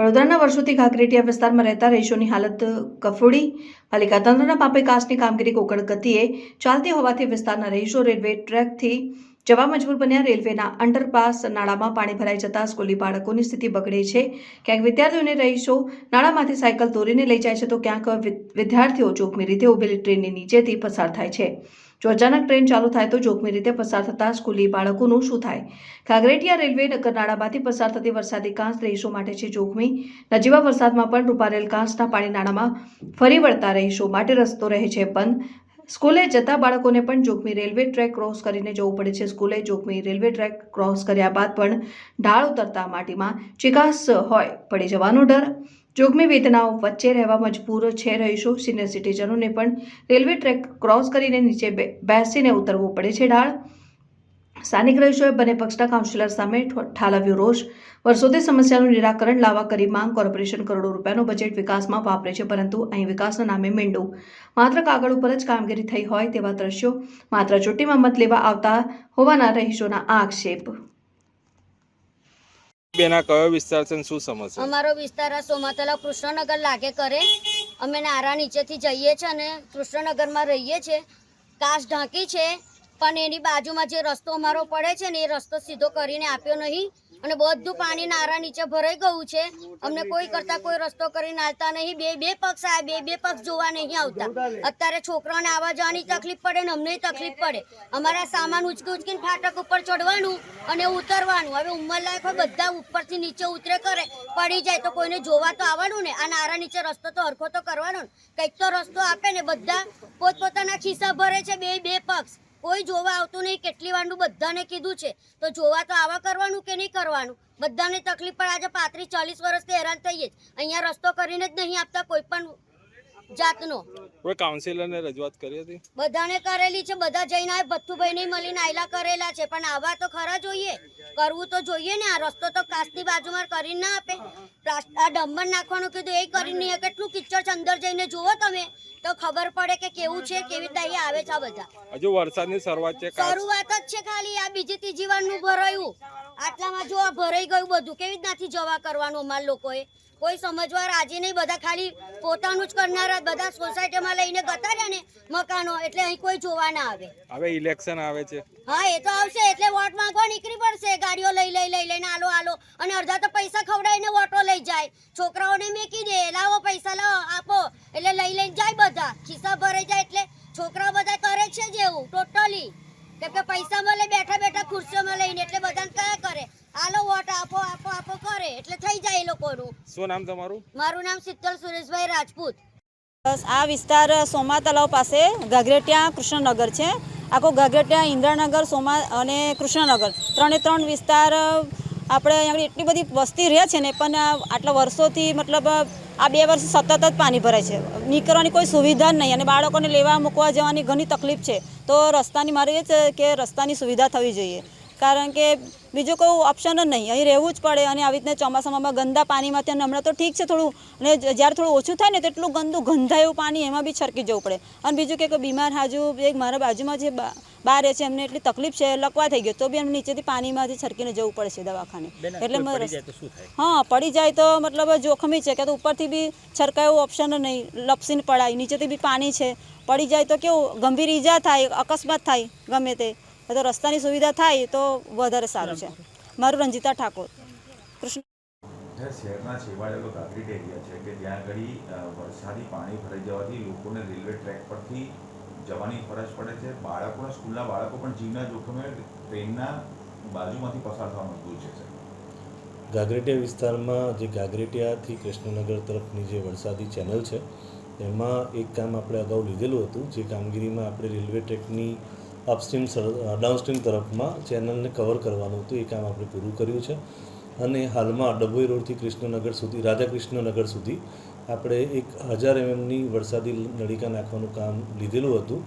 વડોદરાના વર્ષોથી ઘાઘરેટિયા વિસ્તારમાં રહેતા રહીશોની હાલત કફોડી. પાલિકા તંત્રના પાપે કાસની કામગીરી કોકડ ગતિએ ચાલતી હોવાથી વિસ્તારના રહીશો રેલવે ટ્રેકથી જવા મજબૂર બન્યા. રેલવેના અંડરપાસ નાળામાં પાણી ભરાઈ જતા સ્કૂલી બાળકોની સ્થિતિ બગડે છે. ક્યાંક વિદ્યાર્થીઓને રહીશો નાળામાંથી સાયકલ દોરીને લઈ જાય છે તો ક્યાંક વિદ્યાર્થીઓ જોખમી રીતે ઉભેલી ટ્રેનની નીચેથી પસાર થાય છે. જો અચાનક ટ્રેન ચાલુ થાય તો જોખમી રીતે પસાર થતા સ્કૂલી બાળકોનું શું થાય? ખાગરેટિયા રેલવે કરનાળામાંથી નાળામાંથી પસાર થતી વરસાદી કાંસ રહીશો માટે છે જોખમી. નજીવા વરસાદમાં પણ રૂપારેલ કાંસના પાણી નાણામાં ફરી વળતા રહીશો માટે રસ્તો રહે છે બંધ. સ્કૂલે જતા બાળકોને પણ જોખમી રેલવે ટ્રેક ક્રોસ કરીને જવું પડે છે સ્કૂલે જોખમી રેલવે ટ્રેક ક્રોસ કર્યા બાદ પણ ઢાળ ઉતરતા માટીમાં ચિકાસ હોય, પડી જવાનો ડર. જોખમી વેદનાઓ વચ્ચે રહેવા મજબૂર છે રહીશો. સિનિયર સિટીઝનોને પણ રેલવે ટ્રેક ક્રોસ કરીને નીચે બેસીને ઉતરવું પડે છે. ઢાળ. સ્થાનિક રહીશોએ બંને પક્ષના કાઉન્સિલર સામે ઠાલવ્યો રોષ. વર્ષોથી સમસ્યાનું નિરાકરણ લાવવા કરી માંગ. કોર્પોરેશન કરોડો રૂપિયાનું બજેટ વિકાસમાં વાપરે છે, પરંતુ અહીં વિકાસના નામે મીંડું માત્ર કાગળ ઉપર જ કામગીરી થઈ હોય તેવા દ્રશ્યો માત્ર ચૂંટણીમાં મત લેવા આવતા હોવાના રહીશોના આક્ષેપ. બેના કયો વિસ્તાર છે શું સમસ્યા અમારો વિસ્તાર આ સોમાતલા કૃષ્ણનગર લાગે કરે. અમે નારા નીચેથી જઈએ છીએ અને કૃષ્ણનગરમાં રહીએ છીએ કાશ ઢાંકી છે, પણ એની બાજુમાં જે રસ્તો અમારો પડે છે ને એ રસ્તો સીધો કરીને આપ્યો નહીં. અને બધું પાણી નારા નીચે ભરાઈ ગયું છે. અમને કોઈ કરતા કોઈ રસ્તો કરીને આવતા નહીં. બે બે પક્ષ આ બે બે પક્ષ જોવા નહીં આવતા. અત્યારે છોકરાઓને આવવા જવાની તકલીફ પડે ને અમને તકલીફ પડે. અમારા સામાન ઉચકી ઉચકીને ફાટક ઉપર ચડવાનું અને ઉતરવાનું. હવે ઉંમર લાયક હોય બધા ઉપરથી નીચે ઉતરે કરે. પડી જાય તો કોઈને જોવા તો આવવાનું ને. આ નારા નીચે રસ્તો તો હરખો તો કરવાનો ને. કંઈક તો રસ્તો આપે ને બધા પોતપોતાના ખિસ્સા ભરે છે બે બે પક્ષ. કોઈ જોવા આવતું નહીં. કેટલી વારનું બધાને કીધું છે. તો જોવા તો આવા કરવાનું કે નહીં કરવાનું? બધાને તકલીફ પણ આજે પાંત્રીસ ચાલીસ વર્ષથી હેરાન થઈએ જ અહીંયા રસ્તો કરીને જ નહીં આપતા કોઈ પણ જાતનો. કોઈ કાઉન્સિલરને રજૂઆત કરી હતી? બધાને કરેલી છે. બધા જઈને આ ભથ્થુભાઈ ને મળીને આયલા કરેલા છે. પણ આવા તો ખરા જોઈએ? કરવું તો જોઈએ ને. આ રસ્તો તો કાચની બાજુમાં કરીને ના આપે. આ ડમ્બર નાખવાનું કીધું. એ કરીને કેટલું કિચડ અંદર જઈને જુઓ તમે. તો ખબર પડે કે કેવું છે કેવી રીતે અહીંયા આવે છે આ બધા. હજુ વરસાદની શરૂઆત છે શરૂઆત જ છે ખાલી આ બીજી ત્રીજી વારનું ભરાયું. આટલામાં જો આ ભરાઈ ગયું બધું કેવી રીતનાથી જવા કરવાનું અમારા લોકોએ? કોઈ સમજવા રાજી નહીં બધા ખાલી પોતાનું જ કરનારા બધા સોસાયટીમાં લઈને ગતા રહ્યા ને મકાનો એટલે અહીં કોઈ જોવા ના આવે. હવે ઇલેક્શન આવે છે. હા એ તો આવશે એટલે વોટ માંગવા નીકળી પડશે ગાડીઓ લઈ લઈ લઈ લઈને આલો આલો અને અડધા તો પૈસા ખવડાવીને વોટો લઈ જાય છોકરાઓને મેકી દે લાવો પૈસા લાવો આપો એટલે લઈ લઈને જાય બધા ખિસ્સા ભરાઈ જાય એટલે છોકરાઓ બધા કરે છે જેવું ટોટલી કેમ કે પૈસા મળે બેઠા બેઠા ખુરશીઓમાં લઈને એટલે બધાને કયા કરે? આલો વોટ આપો આપો આપો કરે એટલે થઈ જાય એ લોકોનું. શું નામ તમારું? મારું નામ શીતલ સુરેશભાઈ રાજપૂત. બસ આ વિસ્તાર સોમા તલાવ પાસે ગાગરેટિયા કૃષ્ણનગર છે. આખો ગાગરેટિયા ઇન્દ્રાનગર સોમા અને કૃષ્ણનગર. ત્રણે ત્રણ વિસ્તાર આપણે અહીંયા એટલી બધી વસ્તી રહે છે ને પણ આટલા વર્ષોથી મતલબ આ બે વર્ષ સતત જ પાણી ભરાય છે. નીકળવાની કોઈ સુવિધા જ નહીં અને બાળકોને લેવા મૂકવા જવાની ઘણી તકલીફ છે. તો રસ્તાની મારે એ છે કે રસ્તાની સુવિધા થવી જોઈએ. કારણ કે બીજો કોઈ ઓપ્શન જ નહીં. અહીં રહેવું જ પડે અને આવી રીતના ચોમાસામાં ગંદા પાણીમાંથી અને હમણાં તો ઠીક છે થોડું. અને જ્યારે થોડું ઓછું થાય ને તો એટલું ગંદુ ગંધાયું પાણી એમાં બી છરકી જવું પડે. અને બીજું કે બીમાર હાજુ એક મારા બાજુમાં જે બહાર રહે છે એમને એટલી તકલીફ છે લકવા થઈ ગયો તો બી એમને નીચેથી પાણીમાંથી છરકીને જવું પડે છે દવાખાને એટલે હા પડી જાય તો મતલબ જોખમી છે કે તો ઉપરથી બી છરકાયો એવું ઓપ્શન નહીં. લપસીને પડાય. નીચેથી બી પાણી છે. પડી જાય તો કેવું? ગંભીર ઈજા થાય અકસ્માત થાય ગમે તે. તો રસ્તાની સુવિધા થાય તો વધારે સારું છે. મારું રંજીતા ઠાકોર. કૃષ્ણ. શહેરના છેવાડેલો કાંકરીટ એરિયા છે કે જ્યાં આગળ વરસાદી પાણી ભરાઈ જવાથી લોકોને રેલવે ટ્રેક પરથી જવાની ફરજ પડે છે. બાળકોના સ્કૂલના બાળકો પણ જીવના જોખમે ટ્રેનના બાજુમાંથી પસાર થવા મજબૂર છે. ગાગરેટિયા વિસ્તારમાં જે ગાગરેટિયાથી કૃષ્ણનગર તરફની જે વરસાદી ચેનલ છે એમાં એક કામ આપણે અગાઉ લીધેલું હતું. જે કામગીરીમાં આપણે રેલવે ટ્રેકની અપસ્ટ્રીમ ડાઉનસ્ટ્રીમ તરફમાં ચેનલને કવર કરવાનું હતું, એ કામ આપણે પૂરું કર્યું છે. અને હાલમાં ડભોઈ રોડથી કૃષ્ણનગર સુધી, રાધાકૃષ્ણનગર સુધી આપણે એક હજાર એમએમની વરસાદી નળીકા નાખવાનું કામ લીધેલું હતું,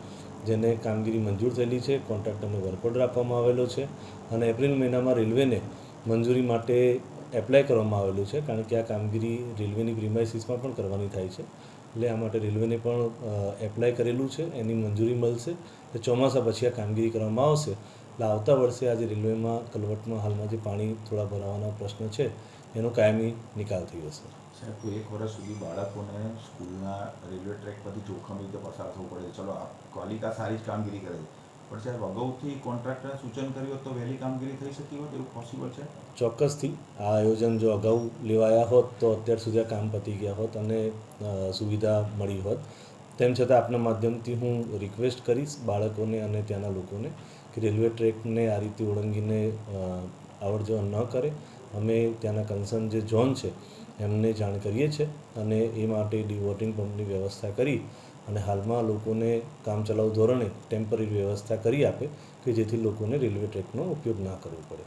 જેને કામગીરી મંજૂર થયેલી છે. કોન્ટ્રાક્ટરને વર્ક ઓર્ડર આપવામાં આવેલો છે અને એપ્રિલ મહિનામાં રેલવેને મંજૂરી માટે એપ્લાય કરવામાં આવેલું છે, કારણ કે આ કામગીરી રેલવેની પ્રિમાઇસીસમાં પણ કરવાની થાય છે. એટલે આ માટે રેલવેને પણ એપ્લાય કરેલું છે, એની મંજૂરી મળશે. એટલે ચોમાસા પછી આ કામગીરી કરવામાં આવશે. એટલે આવતા વર્ષે આજે રેલવેમાં, કલવટમાં હાલમાં જે પાણી થોડા ભરાવાનો પ્રશ્ન છે, એનો કાયમી નિકાલ થઈ જશે સાહેબ તો એક વર્ષ સુધી બાળકોને સ્કૂલના રેલવે ટ્રેક પરથી જોખમ રીતે પસાર થવું પડે ચલો, આ પાલિકા સારી જ કામગીરી કરે છે. પણ સાહેબ, અગાઉથી કોન્ટ્રાક્ટરે સૂચન કર્યું તો વહેલી કામગીરી થઈ શકી હોત? એવું પોસિબલ છે? ચોક્કસથી. આ આયોજન જો અગાઉ લેવાયા હોત તો અત્યાર સુધી આ કામ પતી ગયા હોત અને સુવિધા મળી હોત. તેમ છતાં આપના માધ્યમથી હું રિક્વેસ્ટ કરીશ બાળકોને અને ત્યાંના લોકોને કે રેલવે ટ્રેકને આ રીતે ઓળંગીને આવડ જવર ન કરે. અમે ત્યાંના કન્સર્ન જે ઝોન છે એમને જાણ કરીએ છીએ અને એ માટે ડિવોટિંગ પંપની વ્યવસ્થા કરી અને હાલમાં લોકોને કામચલાઉ ધોરણે ટેમ્પરરી વ્યવસ્થા કરી આપે કે જેથી લોકોને રેલવે ટ્રેકનો ઉપયોગ ના કરવો પડે.